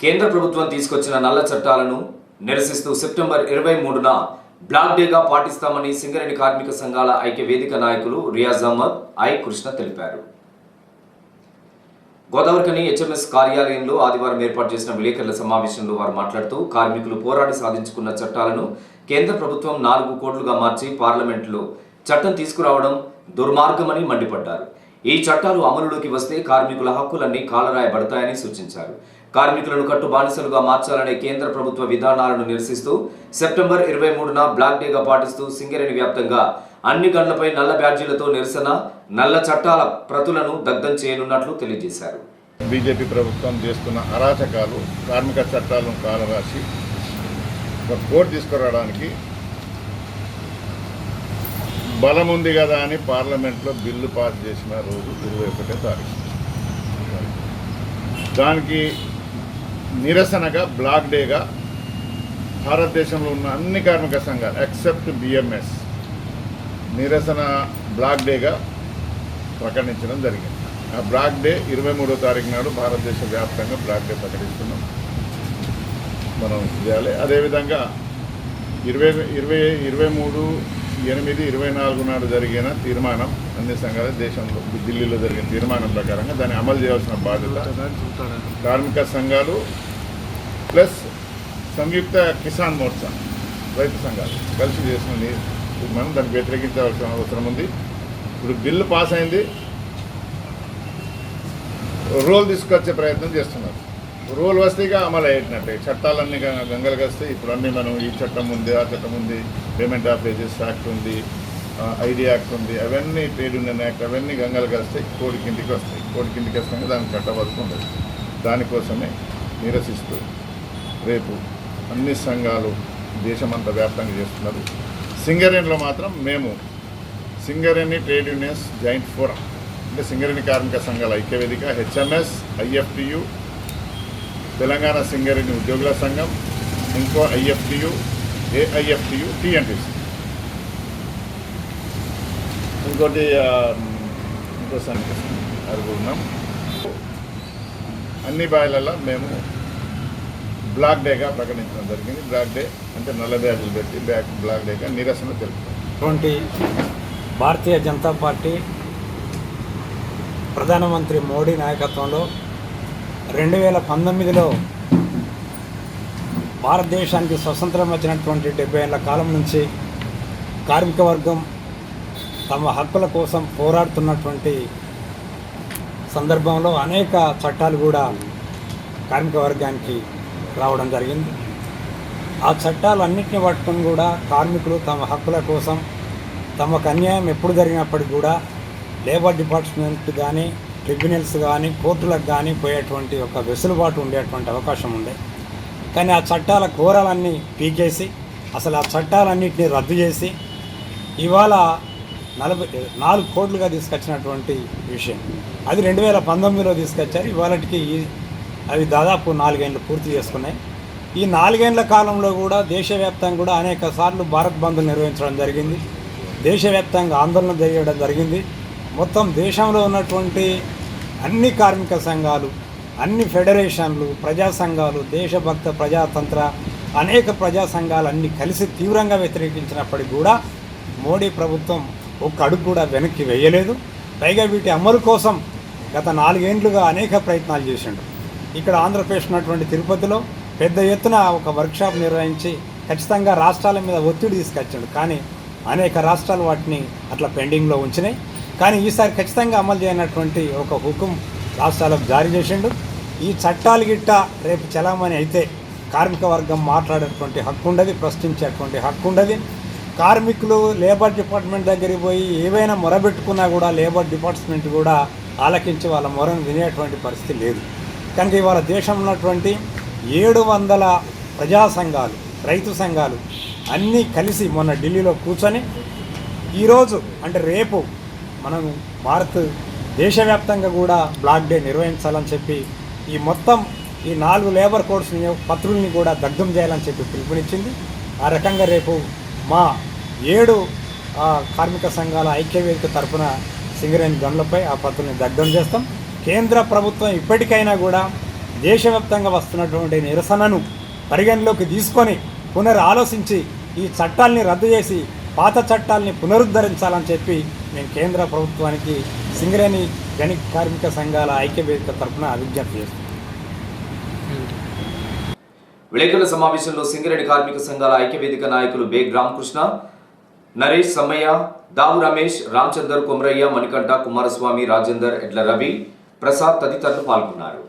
కేంద్ర ప్రభుత్వం తీసుకొచ్చిన నల్ల చట్టాలను నిరసిస్తూ సెప్టెంబర్ ఇరవై మూడున బ్లాక్ డేగా పాటిస్తామని సింగరేణి కార్మిక సంఘాల ఐక్య వేదిక నాయకులు రియాజ్ అహ్మద్ ఐ కృష్ణ తెలిపారు. గోదావరికని హెచ్ఎంఎస్ కార్యాలయంలో ఆదివారం ఏర్పాటు చేసిన విలేకరుల సమావేశంలో వారు మాట్లాడుతూ కార్మికులు పోరాడి సాధించుకున్న చట్టాలను కేంద్ర ప్రభుత్వం నాలుగు కోట్లుగా మార్చి పార్లమెంట్లో చట్టం తీసుకురావడం దుర్మార్గమని మండిపడ్డారు. ఈ చట్టాలు అమలులోకి వస్తే కార్మికుల హక్కులన్నీ కాలరాయబడతాయని సూచించారు. కార్మికులను కట్టు బానిసలుగా మార్చాలనే కేంద్ర ప్రభుత్వ విధానాలను నిరసిస్తూ సెప్టెంబర్ ఇరవై మూడున బ్లాక్ డేగా పాటిస్తూ సింగరేణి వ్యాప్తంగా అన్ని గంటలపై నల్ల బ్యాడ్జీలతో నిరసన నల్ల చట్టాల ప్రతులను దగ్ధం చేయనున్నట్లు తెలియజేశారు. బీజేపీ ప్రభుత్వం చేస్తున్న అరాచకాలు కార్మిక చట్టాలను కాలరాసి ఒక కోర్టు తీసుకురావడానికి బలం ఉంది కదా అని పార్లమెంట్లో బిల్లు పాస్ చేసిన రోజు ఇరవై ఒకటో తారీఖు. దానికి నిరసనగా బ్లాక్ డేగా భారతదేశంలో ఉన్న అన్ని కార్మిక సంఘాలు ఎక్సెప్ట్ బిఎంఎస్ నిరసన బ్లాక్ డేగా ప్రకటించడం జరిగింది. ఆ బ్లాక్ డే ఇరవై మూడో తారీఖు నాడు భారతదేశ వ్యాప్తంగా బ్లాక్ డే ప్రకటిస్తున్నాం. మనం చేయాలి. అదేవిధంగా ఇరవై ఇరవై ఇరవై మూడు ఎనిమిది ఇరవై నాలుగు నాడు జరిగిన తీర్మానం అన్ని సంఘాల దేశంలో ఢిల్లీలో జరిగిన తీర్మానం ప్రకారంగా దాన్ని అమలు చేయాల్సిన బాధ్యత కార్మిక సంఘాలు ప్లస్ సంయుక్త కిసాన్ మోర్చా రైతు సంఘాలు కలిసి చేసిన మనం దాన్ని వ్యతిరేకించవలసిన అవసరం ఉంది. ఇప్పుడు బిల్లు పాస్ అయింది. రోల్ తీసుకొచ్చే ప్రయత్నం చేస్తున్నారు. రూల్ వస్తే ఇక అమలు అయ్యేటట్టే. చట్టాలన్నీ గ- గంగలకు వస్తే ఇప్పుడు అన్నీ మనం ఈ చట్టం ఉంది ఆ చట్టం ఉంది పేమెంట్ ఆఫ్ వేజెస్ యాక్ట్ ఉంది ఐడి యాక్ట్ ఉంది అవన్నీ ట్రేడ్ యూనియన్ యాక్ట్ అవన్నీ గంగలకు వస్తాయి కోడి కిందికి వస్తాయి. కోడి కిందికి వస్తాయి. దానికి చట్టబద్ధం ఉండదు. దానికోసమే నిరసిస్తూ రేపు అన్ని సంఘాలు దేశమంతా వ్యాప్తంగా చేస్తున్నారు. సింగరేణిలో మాత్రం మేము Singareni trade unions joint forum అంటే సింగరేణి కార్మిక సంఘాల ఐక్యవేదిక హెచ్ఎంఎస్ ఐఎఫ్టియు తెలంగాణ సింగరేణి ఉద్యోగుల సంఘం ఇంకో ఐఎఫ్టియు ఏఐఎఫ్టియు టీఎన్టీసీ. ఇంకోటి ఇంకో సంఘం అరుగున్నాం అన్ని బాయిలలో మేము బ్లాక్ డేగా ప్రకటించడం జరిగింది. బ్లాక్ డే అంటే నల్ల బ్యాగులు పెట్టి బ్లాక్ బ్లాక్ డేగా నిరసన తెలుపుతాం. అటువంటి భారతీయ జనతా పార్టీ ప్రధానమంత్రి మోడీ నాయకత్వంలో రెండు వేల పంతొమ్మిదిలో భారతదేశానికి స్వతంత్రం వచ్చినటువంటి డెబ్బై ఏళ్ళ కాలం నుంచి కార్మిక వర్గం తమ హక్కుల కోసం పోరాడుతున్నటువంటి సందర్భంలో అనేక చట్టాలు కూడా కార్మిక వర్గానికి రావడం జరిగింది. ఆ చట్టాలు అన్నింటిని పట్టుకొని కూడా కార్మికులు తమ హక్కుల కోసం తమకు అన్యాయం ఎప్పుడు జరిగినప్పటికీ కూడా లేబర్ డిపార్ట్మెంట్ కానీ ట్రిబ్యునల్స్ కానీ కోర్టులకు కానీ పోయేటువంటి ఒక వెసులుబాటు ఉండేటువంటి అవకాశం ఉండే. కానీ ఆ చట్టాల కోరాలన్నీ పీకేసి అసలు ఆ చట్టాలన్నింటినీ రద్దు చేసి ఇవాళ నలభై నాలుగు కోట్లుగా తీసుకొచ్చినటువంటి విషయం. అది రెండు వేల పంతొమ్మిదిలో తీసుకొచ్చారు. ఇవాళకి అవి దాదాపు నాలుగేండ్లు పూర్తి చేసుకున్నాయి. ఈ నాలుగేండ్ల కాలంలో కూడా దేశవ్యాప్తంగా కూడా అనేక సార్లు భారత్ బంద్ నిర్వహించడం జరిగింది. దేశవ్యాప్తంగా ఆందోళన చేయడం జరిగింది. మొత్తం దేశంలో ఉన్నటువంటి అన్ని కార్మిక సంఘాలు అన్ని ఫెడరేషన్లు ప్రజా సంఘాలు దేశభక్త ప్రజాతంత్ర అనేక ప్రజా సంఘాలు అన్ని కలిసి తీవ్రంగా వ్యతిరేకించినప్పటికీ కూడా మోడీ ప్రభుత్వం ఒక్క అడుగు కూడా వెనక్కి వేయలేదు. పైగా వీటి అమలు కోసం గత నాలుగేండ్లుగా అనేక ప్రయత్నాలు చేసిండు. ఇక్కడ ఆంధ్రప్రదేశ్ ఉన్నటువంటి తిరుపతిలో పెద్ద ఎత్తున ఒక వర్క్షాప్ నిర్వహించి ఖచ్చితంగా రాష్ట్రాల మీద ఒత్తిడి తీసుకొచ్చాడు. కానీ అనేక రాష్ట్రాలు వాటిని అట్లా పెండింగ్లో ఉంచినాయి. కానీ ఈసారి ఖచ్చితంగా అమలు చేయనటువంటి ఒక హుకుం రాష్ట్రాలకు జారీ చేసిండు. ఈ చట్టాలు గిట్ట రేపు చలామణి అయితే కార్మిక వర్గం మాట్లాడేటువంటి హక్కు ఉండదు ప్రశ్నించేటువంటి హక్కు ఉండదు. కార్మికులు లేబర్ డిపార్ట్మెంట్ దగ్గరికి పోయి ఏవైనా మొరబెట్టుకున్నా కూడా లేబర్ డిపార్ట్మెంట్ కూడా ఆలకించి వాళ్ళ మొరను వినేటువంటి పరిస్థితి లేదు. కనుక ఇవాళ దేశం ఉన్నటువంటి ఏడు వందల ప్రజా సంఘాలు రైతు సంఘాలు అన్నీ కలిసి మొన్న ఢిల్లీలో కూర్చొని ఈరోజు అంటే రేపు మనం భారత్ దేశవ్యాప్తంగా కూడా బ్లాక్ డే నిర్వహించాలని చెప్పి ఈ మొత్తం ఈ నాలుగు లేబర్ కోడ్స్ పత్రుల్ని కూడా దగ్ధం చేయాలని చెప్పి పిలుపునిచ్చింది. ఆ రకంగా రేపు మా ఏడు కార్మిక సంఘాల ఐక్యవేదిక తరపున సింగరేణి గనులపై ఆ పత్రుల్ని దగ్ధం చేస్తాం. కేంద్ర ప్రభుత్వం ఇప్పటికైనా కూడా దేశవ్యాప్తంగా వస్తున్నటువంటి నిరసనను పరిగణలోకి తీసుకొని పునరాలోచించి ఈ చట్టాల్ని రద్దు చేసి పాత చట్టాల్ని పునరుద్ధరించాలని చెప్పి మేము కేంద్ర ప్రభుత్వానికి సింగరేణి గణి కార్మిక సంఘాల ఐక్యవేదిక తరఫున విజ్ఞప్తి చేస్తున్నాం. విలేకరుల సమావేశంలో సింగరేణి కార్మిక సంఘాల ఐక్యవేదిక నాయకులు బేగ్ రామకృష్ణ నరేష్ సమ్మయ్య దావు రమేష్ రామచందర్ కొమరయ్య మణికంఠ కుమారస్వామి రాజేందర్ ఎడ్ల రవి ప్రసాద్ తదితరులు పాల్గొన్నారు.